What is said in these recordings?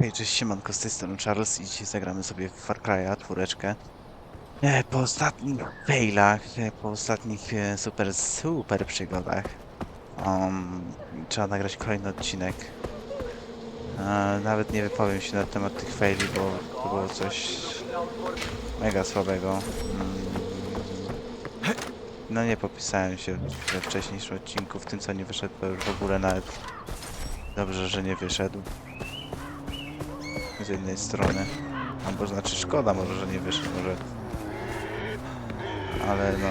Hej, cześć, siemanko, z tej strony Charles i dzisiaj zagramy sobie w Far Cry'a, czwóreczkę. E, po ostatnich failach, e, po ostatnich e, super, super przygodach um, trzeba nagrać kolejny odcinek. E, nawet nie wypowiem się na temat tych faili, bo to było coś mega słabego. Mm, no nie popisałem się we wcześniejszym odcinku, w tym co nie wyszedł, już w ogóle nawet dobrze, że nie wyszedł z jednej strony. Albo znaczy szkoda może, że nie wyszedł, może. Ale no.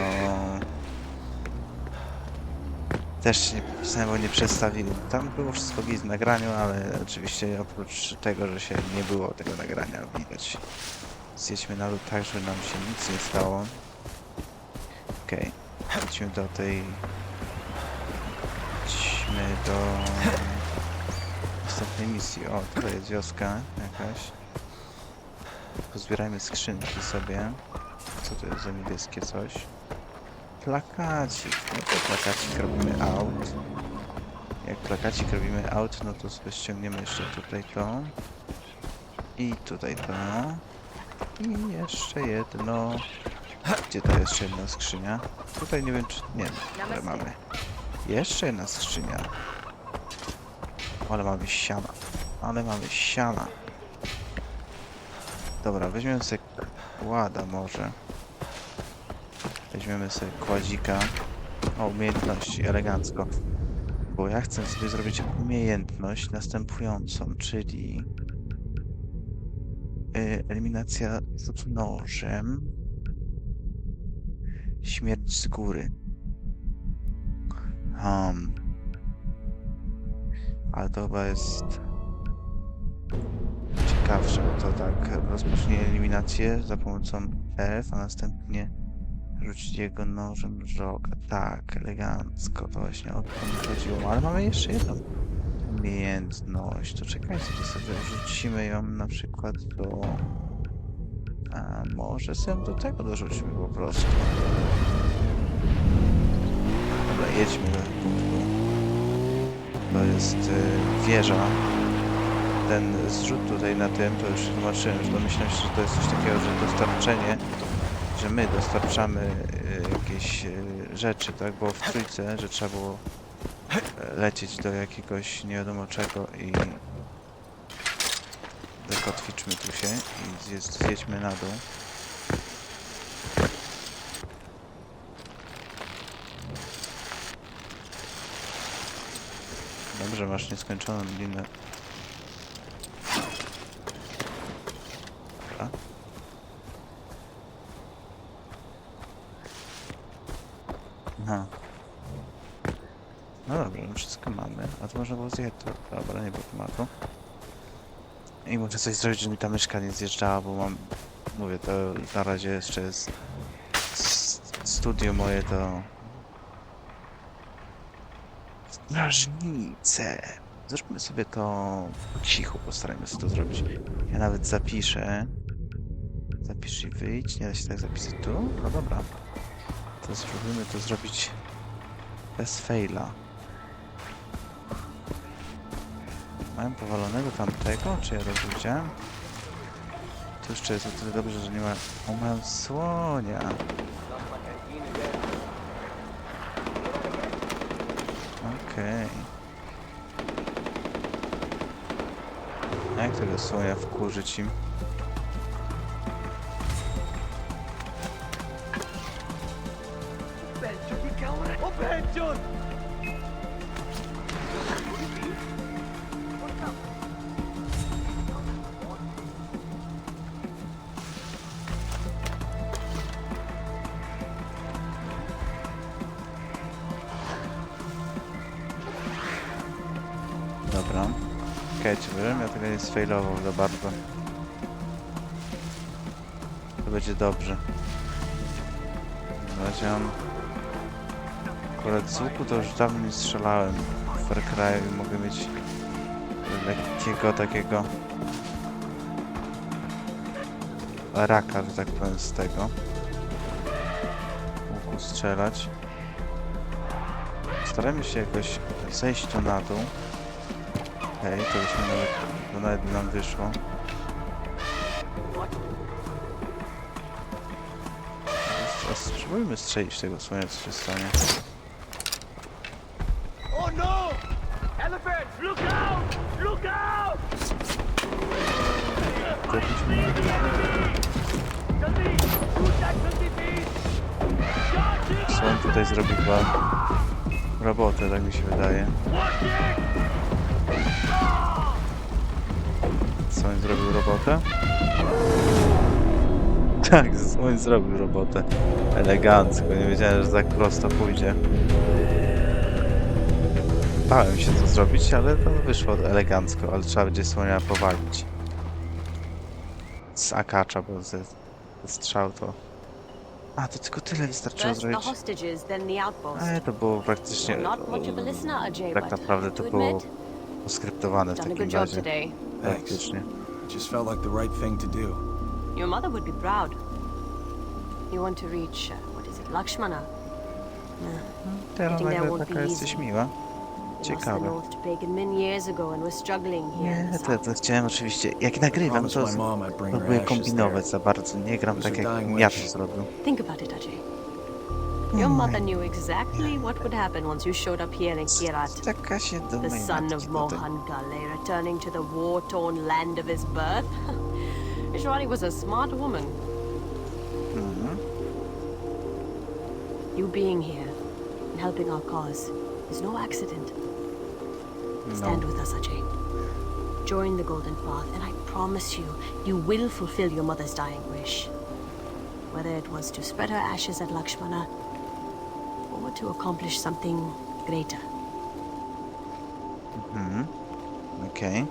Też się nie pisałem, bo nie przedstawili. Tam było wszystko git w nagraniu, ale oczywiście oprócz tego, że się nie było tego nagrania widać. Zjedźmy na lód tak, żeby nam się nic nie stało. Okej. Idźmy do tej... Idźmy do... Następnej misji. O, tutaj jest wioska jakaś. Pozbierajmy skrzynki sobie. Co to jest za niebieskie coś? Plakacik. No to plakacik robimy out. Jak plakacik robimy out, no to sobie ściągniemy jeszcze tutaj to. I tutaj to. I jeszcze jedno. Gdzie to jest jeszcze jedna skrzynia? Tutaj nie wiem czy... Nie wiem, mamy. Jeszcze jedna skrzynia. Ale mamy siana. Ale mamy siana. Dobra, weźmiemy sobie kłada może. Weźmiemy sobie kładzika. O, umiejętności, elegancko. Bo ja chcę sobie zrobić umiejętność następującą, czyli y, eliminacja z nożem. Śmierć z góry. Um, ale to chyba jest ciekawsze, bo to tak rozpocznie eliminację za pomocą F, a następnie rzucić jego nożem żoga. Tak, elegancko, to właśnie o to mi chodziło. Ale mamy jeszcze jedną umiejętność. To czekajcie, sobie wrzucimy ją na przykład do... A może sobie do tego dorzucimy po prostu. Dobra, jedźmy do punktu. To jest y, wieża. Ten zrzut tutaj na tym, to już tłumaczyłem, że domyślam się, że to jest coś takiego, że dostarczenie, że my dostarczamy y, jakieś y, rzeczy, tak? Bo w trójce, że trzeba było y, lecieć do jakiegoś nie wiadomo czego i zakotwiczmy tu się i zjedźmy na dół. Dobrze, masz nieskończoną linę. Dobra. No. No dobrze, no wszystko mamy. A to można było zjechać. Dobra, nie było tematu. I muszę coś zrobić, żeby mi ta myszka nie zjeżdżała, bo mam... Mówię, to na razie jeszcze jest... Studio moje to... Strażnice. Zróbmy sobie to po cichu, postarajmy się to zrobić. Ja nawet zapiszę. Zapisz i wyjdź. Nie da się tak zapisać tu? No dobra. To spróbujmy to zrobić bez faila. Mam powalonego tamtego, czy ja dobrze widziałem? To jeszcze jest o tyle dobrze, że nie ma... O, mam słonia! Okej. A jak tego słonia wkurzyć im? Dobra. Czekajcie, żebym ja tego nie sfailował za bardzo. To będzie dobrze. Razie mam... Akurat z łuku to już dawno nie strzelałem w Far Cry i mogę mieć lekkiego takiego raka, że tak powiem, z tego łuku strzelać. Staramy się jakoś zejść tu na dół. Okej, to byśmy nawet bo nawet by nam wyszło. Teraz Spróbujmy strzelić tego słonia, co się stanie. Oh no! Elephant! Look out! Look out! Słoń tutaj zrobił chyba robotę, tak mi się wydaje. Słoń zrobił robotę? Tak, słoń zrobił robotę. Elegancko, nie wiedziałem, że tak prosto pójdzie. Bałem się to zrobić, ale to wyszło elegancko, ale trzeba będzie słonia powalić. Z akacza, bo ze, ze strzał to... A, to tylko tyle wystarczyło zrobić. Ale to było praktycznie... Tak naprawdę to było poskryptowane w takim razie. Praktycznie. It just felt like the right thing to do. Your mother would be proud. You want to reach, uh, what is it, Lakshmana? Teraz Getting there nagle won't taka be jesteś easy. miła. We lost the Ciekawe. north to pagan men years ago and we're struggling here in Nie, the to, south. to chciałem oczywiście. Jak nagrywam, Promised to my mom I'd bring her próbuję ashes there. kombinować za bardzo. Nie gram tak, jak ja to zrobił. Think about it, Ajay. Your mother knew exactly what would happen once you showed up here in Kirat. The son of. Mohan Ghale, returning to the war-torn land of his birth. Ishwari was a smart woman. Mhm. You being here and helping our cause is no accident. Stand with us, Ajay. Join the Golden Path, and I promise you, you will fulfill your mother's dying wish. Whether it was to spread her ashes at Lakshmana, to accomplish something greater. Mhm. Okej.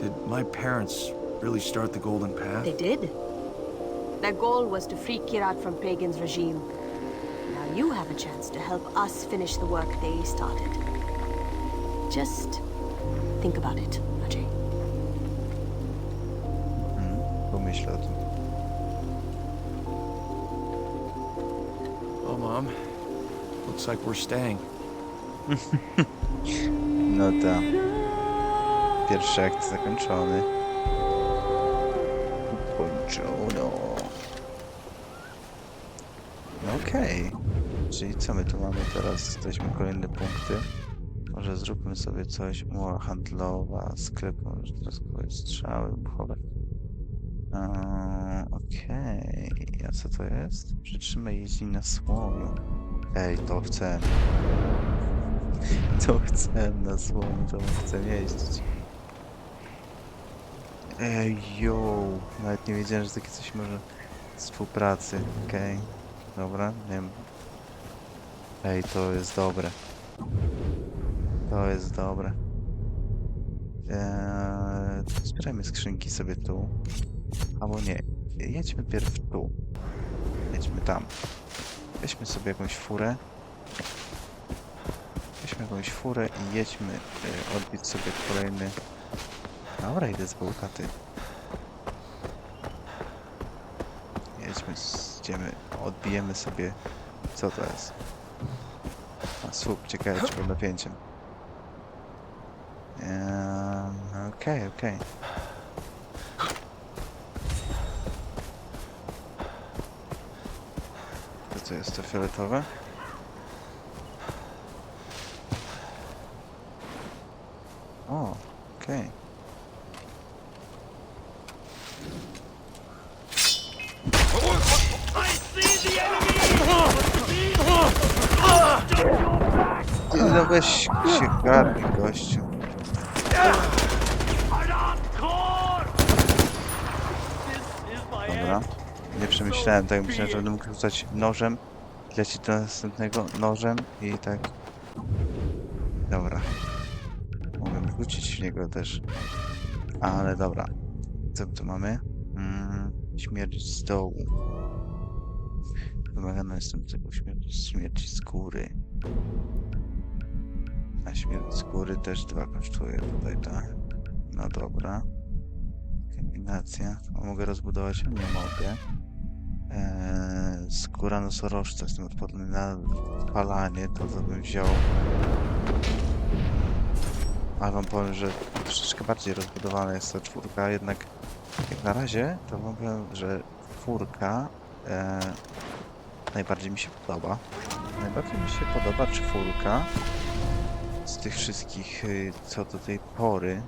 Did my parents really start the Golden Path? They did. Their goal was to free Kirat from Pagan's regime. Now you have a chance to help us finish the work they started. Just think about it, Ajay. Mhm. Pomyślę o tym. Oh, Mom. Looks like we're staying. No tak. Pierwszy akt zakończony. Ukończono. No. Czyli co my tu mamy teraz? Jesteśmy kolejne punkty. Może zróbmy sobie coś. Umowa handlowa, sklep, może teraz kupować strzały wybuchowe. Eee, Okej. A co to jest? Przytrzymaj jeździ na słoniu. Ej, to chcę. To chcę na słoniu, to chcę jeździć. Ej, yo, nawet nie wiedziałem, że takie coś może współpracy. Okej, dobra, nie wiem. Ej, to jest dobre. To jest dobre. Eee, zbierajmy skrzynki sobie tu. Albo nie, jedźmy pierw tu. Jedźmy tam. Weźmy sobie jakąś furę. Weźmy jakąś furę i jedźmy y, odbić sobie kolejny... Dobra, idę z Bełkaty. Jedźmy, idziemy, odbijemy sobie... Co to jest? A, słup, ciekawe czy pod napięciem. Eee, Okej, okej. To jest to fioletowe? O, okej. No weź się garnij, gościu. Hardcore! This is my Dobra. end. Nie przemyślałem tak, myślałem, że będę mógł rzucać nożem, lecieć do następnego nożem i tak... Dobra. Mogłem rzucić w niego też. Ale dobra. Co tu mamy? Mm, śmierć z dołu. Wymagana następnego śmierć, śmierć z góry. A śmierć z góry też dwa kosztuje tutaj, tak? No dobra. Kombinacja. Mogę rozbudować? Nie mogę. Eee, skóra nosorożca, jestem odporny na palanie, to co bym wziął. Ale wam powiem, że troszeczkę bardziej rozbudowana jest ta czwórka, jednak jak na razie to wam powiem, że czwórka e, najbardziej mi się podoba. Najbardziej mi się podoba czwórka z tych wszystkich, y, co do tej pory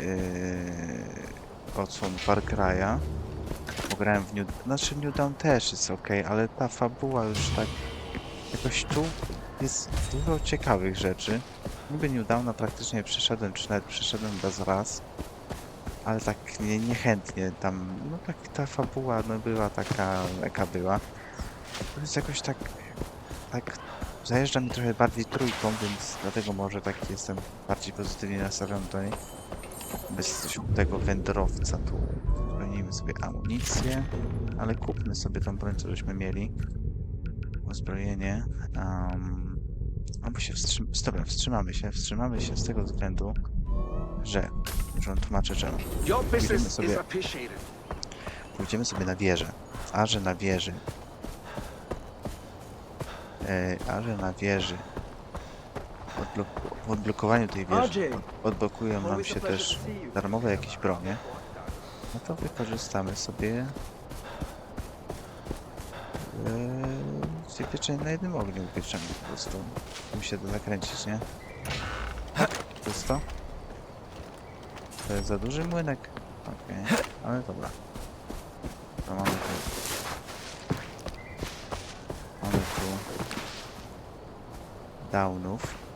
yy, odsłon Far Cry'a. Pograłem w New... Znaczy New Dawn też jest ok, ale ta fabuła już tak... Jakoś tu jest dużo ciekawych rzeczy. Niby New Dawna praktycznie przeszedłem, czy nawet przeszedłem bez raz. Ale tak nie, niechętnie tam... No tak ta fabuła no była taka, jaka była. To jest jakoś tak... Tak... Zajeżdża mi trochę bardziej trójką, więc dlatego może tak jestem bardziej pozytywnie nastawiony do niej. Bez tego wędrowca tu. Spełnijmy sobie amunicję, ale kupmy sobie tą broń, co żeśmy mieli. Uzbrojenie. Um, albo się wstrzym... Dobra, wstrzymamy się. Wstrzymamy się z tego względu, że... Już wam tłumaczę czemu. Pójdziemy sobie-. Pójdziemy sobie na wieżę. A że na wieży. E, a że na wieży. Odblok w odblokowaniu tej wieży od odblokują nam się też darmowe jakieś bronie. No to wykorzystamy sobie e, pieczenie na jednym ogniu upieczemy po prostu. Tu się da zakręcić, nie? To jest to? To jest za duży młynek? Okej, ale dobra. To mamy tu. Mamy tu downów.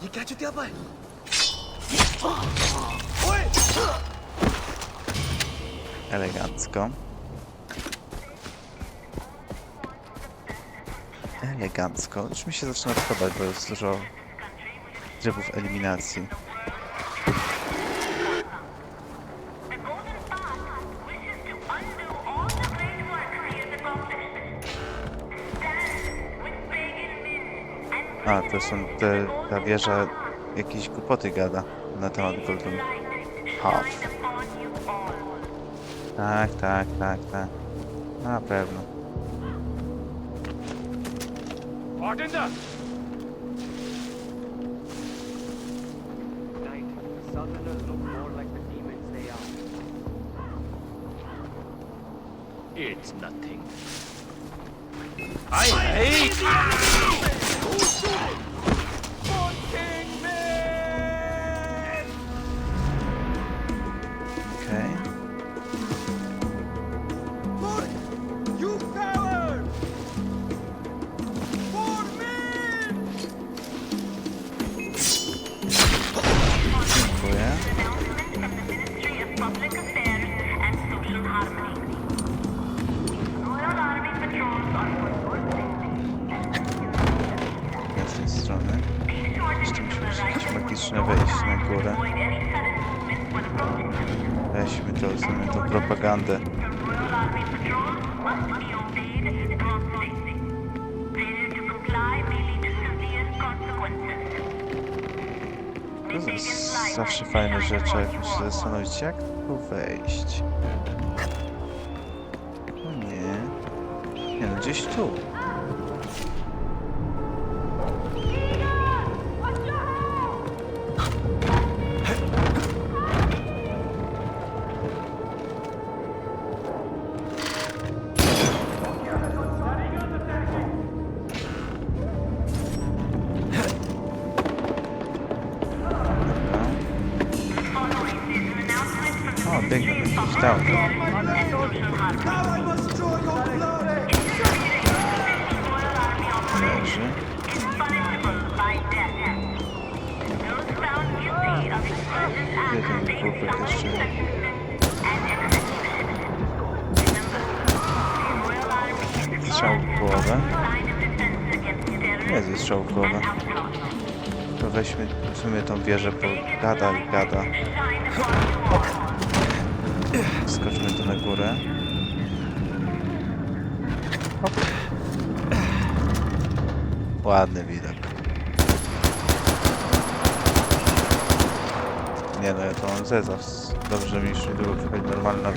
你该去掉拜。Elegancko. Elegancko. Już mi się zaczyna podobać, bo jest dużo drzewów eliminacji. To są te, ta wieża jakieś głupoty gada na temat Golden you all. Tak, tak, tak, tak. Na pewno. It's nothing. I hate Okej. Magiczne wejść na górę. Weźmy to, zrobimy tą propagandę. To jest zawsze fajne rzeczy, jak muszę się zastanowić, jak tu wejść. No nie. Nie no, gdzieś tu. Leży. Jeden chłopak. Strzał w głowę. Jest strzał w głowę. To weźmy w sumie tą wieżę, bo gada i gada. Skoczmy tu na górę. Ładny widok. Nie no, ja to mam zezas. Dobrze mi już niedługo przychodzi normalna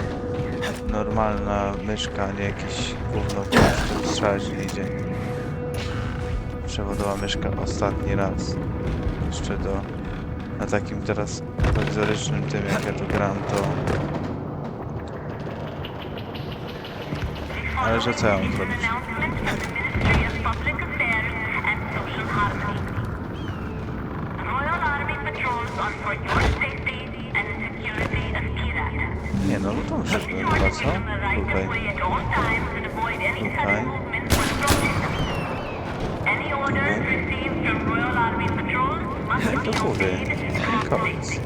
normalna myszka, a nie jakieś gówno, które strzelać idzie. Przewodowa myszka ostatni raz. Jeszcze do... Na takim teraz prowizorycznym tym, jak ja tu gram, to... Ale że co ja mam zrobić? Nie no, no to chyba co? Tutaj. must Jak to promptly. Koniec.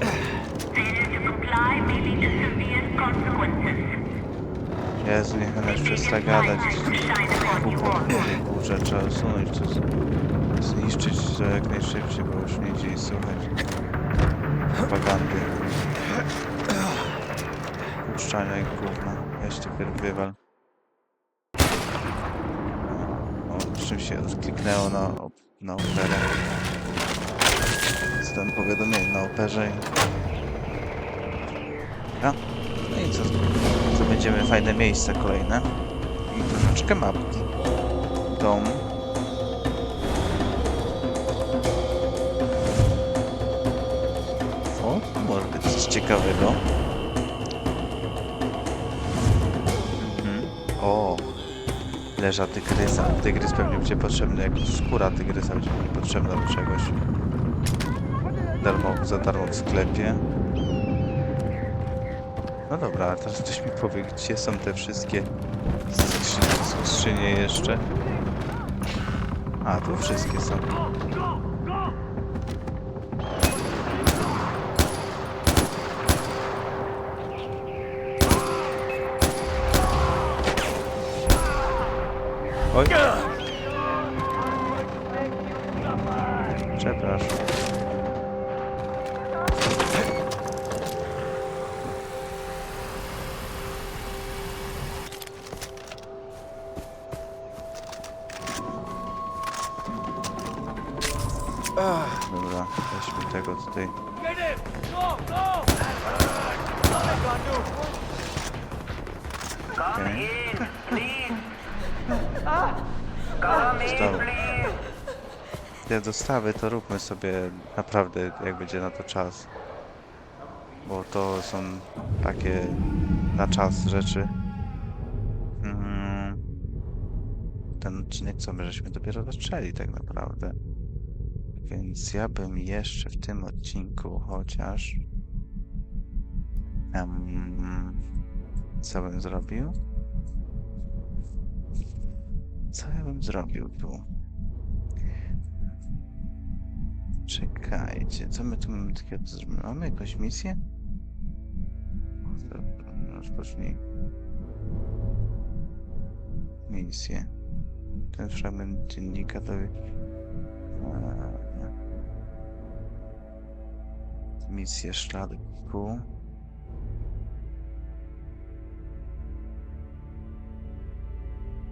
Failure to comply may lead to severe consequences. Jezu, niech ona już przestaje gadać. Kurczę, trzeba usunąć to, z- zniszczyć to jak najszybciej, bo już nie idzie jej słuchać. Propagandy. Puszczania jak gówno. Weź ty pierw wywal. O, czym się kliknęło na, na operę. Dostałem powiadomienie na operze i... A, no i co? Co będziemy fajne miejsca kolejne. I troszeczkę mapki. Dom. O, może być coś ciekawego. Mhm. O, leża tygrysa. Tygrys pewnie będzie potrzebny, jako skóra tygrysa będzie potrzebna do czegoś. Darmo, za darmo w sklepie. No dobra, teraz ktoś mi powie, gdzie są te wszystkie skrzynie, skrzynie jeszcze. A, tu wszystkie są. Oj! Dostawy to róbmy sobie naprawdę, jak będzie na to czas. Bo to są takie na czas rzeczy. Mm. Ten odcinek, co my żeśmy dopiero zaczęli tak naprawdę. Więc ja bym jeszcze w tym odcinku chociaż... em, co bym zrobił? Co ja bym zrobił tu? Czekajcie, co my tu mamy takiego do zrobienia? Mamy jakąś misję? Dobra, rozpocznij. Misję. Ten fragment dziennika to... Misję szlaku.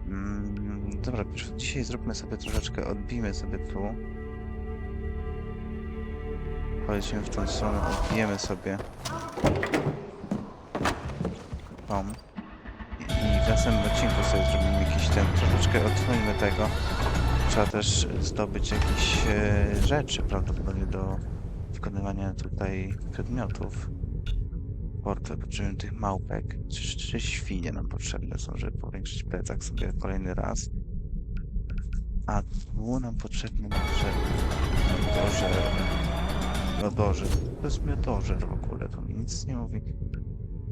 Mm, dobra, dzisiaj zróbmy sobie troszeczkę, odbijmy sobie tu. Polecimy w tą stronę, odbijemy sobie. Tom. I, w następnym odcinku sobie zrobimy jakiś ten, troszeczkę odsuńmy tego. Trzeba też zdobyć jakieś e, rzeczy prawdopodobnie do wykonywania tutaj przedmiotów. Portfel, potrzebujemy tych małpek. Czy, czy świnie nam potrzebne są, żeby powiększyć plecak sobie kolejny raz. A tu nam potrzebny może miodożer. Miodożer. To jest miodożer w ogóle, to mi nic nie mówi.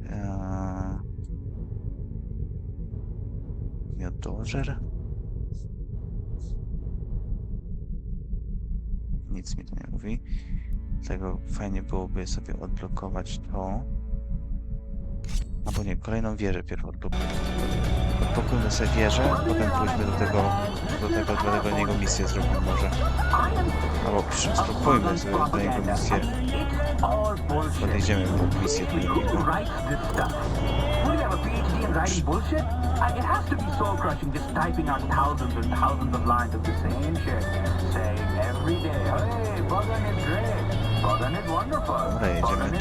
Eee... Nic mi to nie mówi. Dlatego fajnie byłoby sobie odblokować to. Albo nie, kolejną wieżę pierw odblokujmy. Odblokujmy sobie wieżę, potem pójdźmy do tego, do tego, do tego niego misję zrobimy może. Albo przy- spróbujmy sobie do niego misję. Podejdziemy pod misję do niego. writing bullshit? I, it has to be soul crushing just typing out thousands and thousands of lines of the same shit, saying every day, hey, bugging is great. Bogan is wonderful. Jedziemy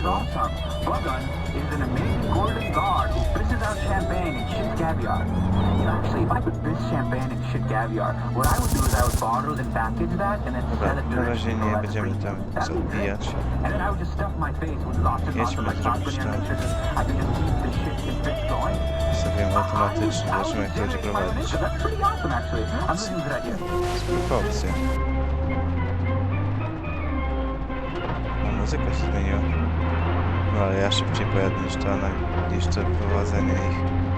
is an amazing golden guard who fishes champagne and shit caviar. You know, actually, if I put this champagne and shit caviar, what I would do is I would bottle and package that and then sell it na direct razie to nie the będziemy tam That'd be great. zabijać. And then I would just stuff my face with lots and lots of like company and to. make sure that I can just keep this shit and fish going. Ustawiłem automatycznie, zobaczymy jak to będzie prowadzić. That's pretty awesome, actually. I'm looking for that idea. Spoko opcja. A muzyka się zmieniła. No ale ja szybciej pojadę niż to, na- niż prowadzenie ich.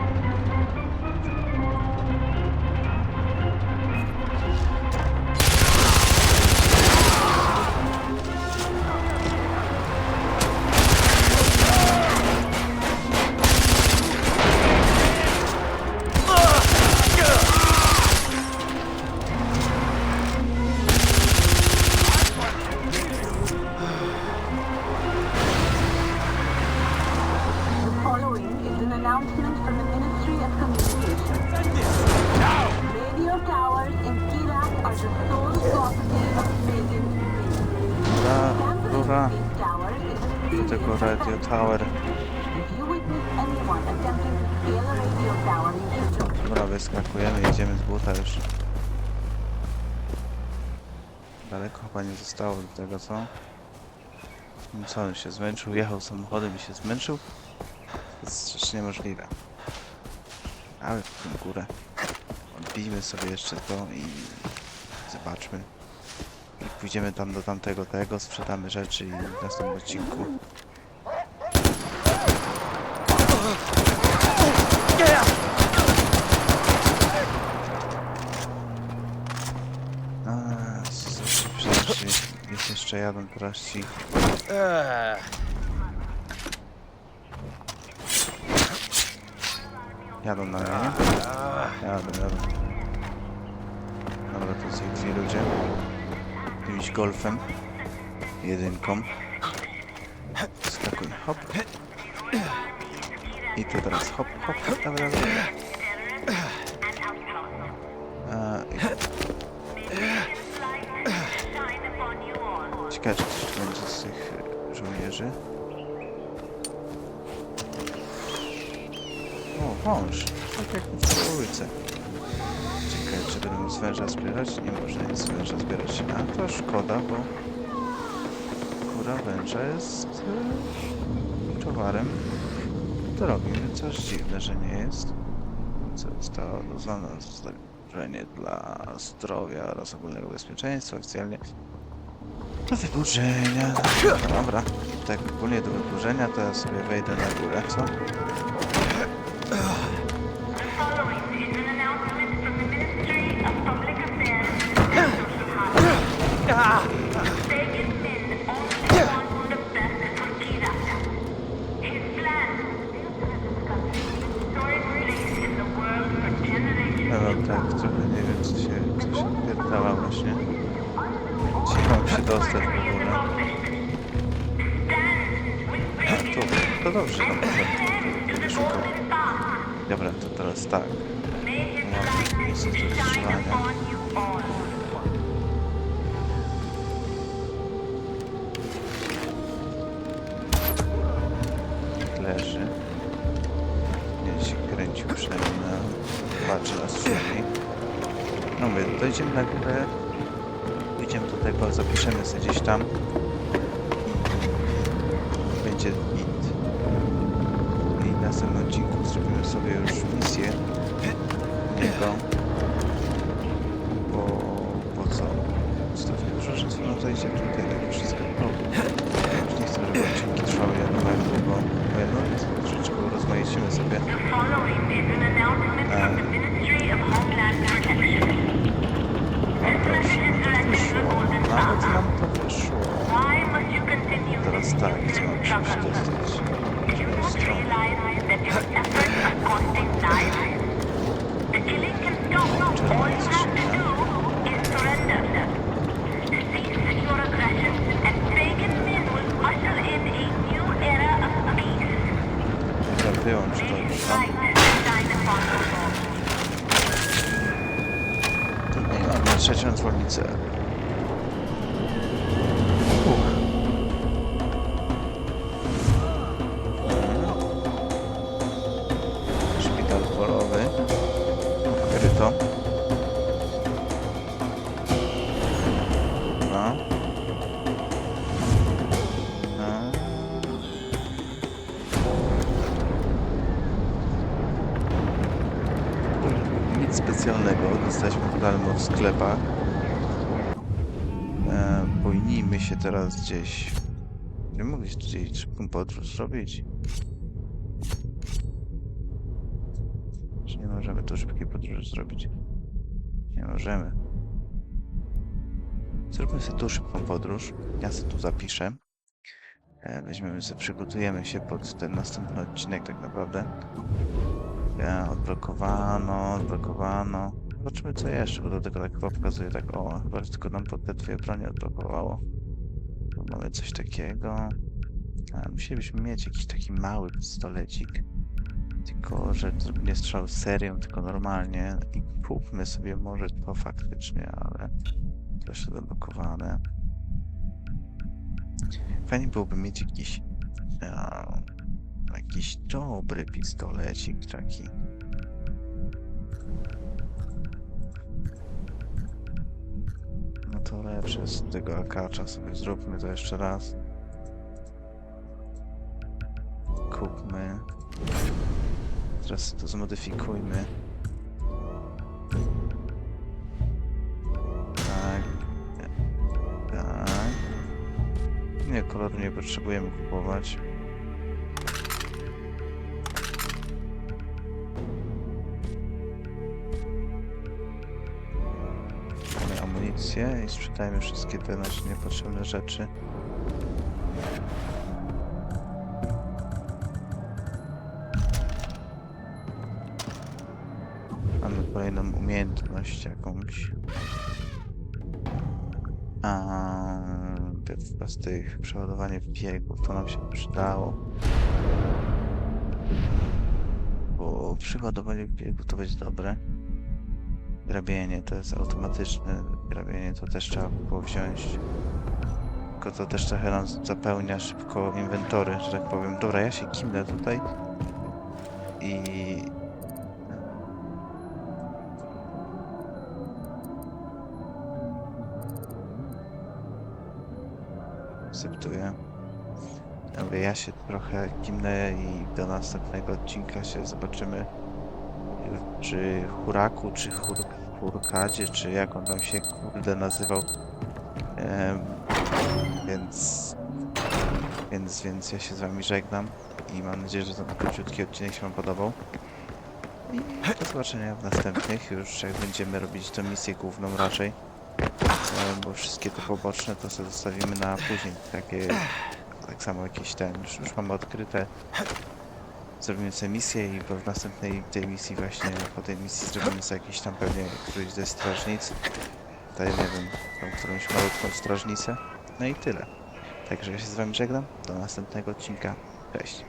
Chyba nie zostało do tego, co? No Co, on się zmęczył, jechał samochodem i się zmęczył? To jest przecież niemożliwe. Ale w tym górę. Odbijmy sobie jeszcze to i zobaczmy. I pójdziemy tam do tamtego tego, sprzedamy rzeczy i w następnym odcinku A, zawsze przecież jest jeszcze jeden prości. Jadą na mnie, nie? Jadą, jadą. Dobra, to są dwie ludzie. Jakimś golfem. Jedynką. Skakuj, hop. I tu teraz hop, hop, dobra, dobra. O, wąż. Tak jak w ulicy. Ciekawe, czy będę z węża zbierać? Nie można nic z węża zbierać. A to szkoda, bo skóra węża jest e, towarem drogim. Coś dziwne, że nie jest. Co zostało dozwane zagrożenie dla zdrowia oraz ogólnego bezpieczeństwa oficjalnie do wydłużenia. Dobra, tak ogólnie do wydłużenia to ja sobie wejdę na górę, co? To sklepach. E, bojnijmy się teraz gdzieś. Nie mogli gdzieś szybką podróż zrobić. Czy nie możemy tu szybkiej podróży zrobić? Nie możemy. Zróbmy sobie tu szybką podróż. Ja sobie tu zapiszę. E, Weźmiemy sobie, przygotujemy się pod ten następny odcinek tak naprawdę. E, Odblokowano, odblokowano. Zobaczymy co jeszcze, bo do tego tak pokazuje tak, o, chyba tylko nam pod te dwie bronie odblokowało. Mamy coś takiego. A, musielibyśmy mieć jakiś taki mały pistolecik. Tylko, że nie strzał serią, tylko normalnie. I kupmy sobie może to faktycznie, ale to jeszcze zablokowane. Fajnie byłoby mieć jakiś a, jakiś dobry pistolecik taki. To lepsze z tego akacza sobie zróbmy to jeszcze raz. Kupmy. Teraz to zmodyfikujmy. Tak. Tak. Nie, koloru nie potrzebujemy kupować. Amunicję i sprzedajmy wszystkie te nasze niepotrzebne rzeczy. Mamy kolejną umiejętność jakąś. A te z tych przeładowanie biegów to nam się przydało. Bo przeładowanie biegów to będzie dobre. Grabienie to jest automatyczne. Grabienie to też trzeba było wziąć. Tylko to też trochę nam zapełnia szybko inwentory, że tak powiem. Dobra, ja się kimnę tutaj. I akceptuję. Dobra, ja się trochę kimnę i do następnego odcinka się zobaczymy czy Huraku, czy Hur Hurkadzie, czy jak on tam się kurde nazywał. Em, więc, więc, więc ja się z wami żegnam i mam nadzieję, że ten króciutki odcinek się wam podobał. I do zobaczenia w następnych, już jak będziemy robić tę misję główną raczej. E, bo wszystkie te poboczne to sobie zostawimy na później. Takie, tak samo jakieś ten, już, już mamy odkryte. Zrobimy sobie misję i po- w następnej tej misji właśnie, po tej misji zrobimy sobie jakiś tam pewnie któryś ze strażnic. Tutaj nie wiem, tą którąś malutką strażnicę. No i tyle. Także ja się z wami żegnam. Do następnego odcinka. Cześć.